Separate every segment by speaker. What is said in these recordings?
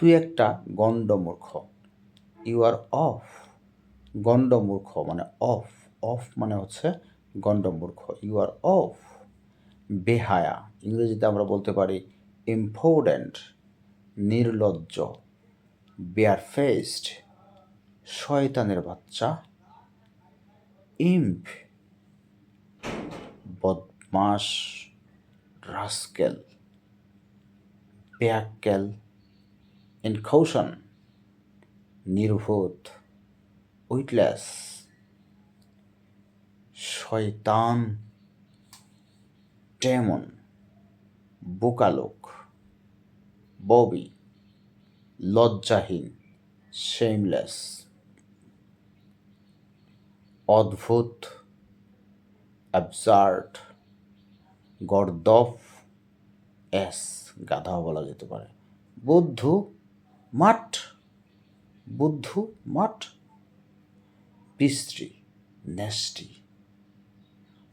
Speaker 1: তুই একটা গণ্ডমূর্খ। You R of গণ্ডমূর্খ মানে অফ অফ মানে হচ্ছে গণ্ডমূর্খ। ইউ আর অফ বেহায়া। ইংরেজিতে আমরা বলতে পারি ইম্পোর্টেন্ট নির্লজ্জ বেয়ার ফেস্ট শয়তানের বাচ্চা ইম্প বদমাস রাস্কেল বেয়াক্কেল। ইনকৌশন নির্বোধ উইটলেস, শয়তান, ডেমন, বোকালোক, ববি, লজ্জাহীন শেমলেস অদ্ভুত অ্যাবসার্ড গর্দফ এস গাধাও বলা যেতে পারে। বুদ্ধু মাঠ, বুদ্ধ মাঠ, পিস্ত্রি নেস্টি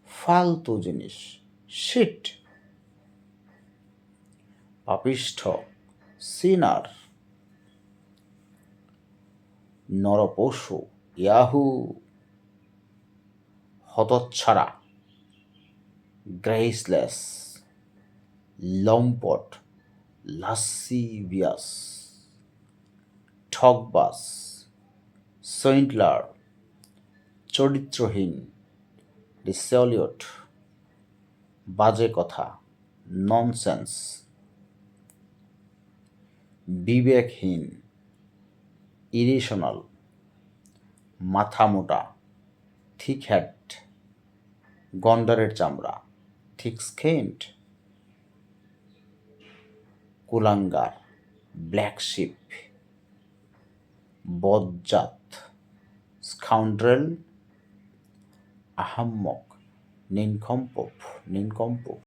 Speaker 1: ফালতু জিনিস, শিট, পাপিষ্ঠ, সিনার, নরপশু, ইয়াহু, হতচ্ছাড়া, গ্রেসলেস, লম্পট লাসিভিয়াস ঠকবাস সেন্টলার চরিত্রহীন ডিসলিউট বাজে কথা, ননসেন্স, বিবেকহীন, ইরেশনাল, মাথা মোটা থিক হ্যাড গন্ডারের চামড়া থিক স্কেন্ট, কুলাঙ্গার, ব্ল্যাক শিপ। বজ্জাত স্কাউন্ড্রেল আহাম্মক নিনকম্পপ নিনকম্পপ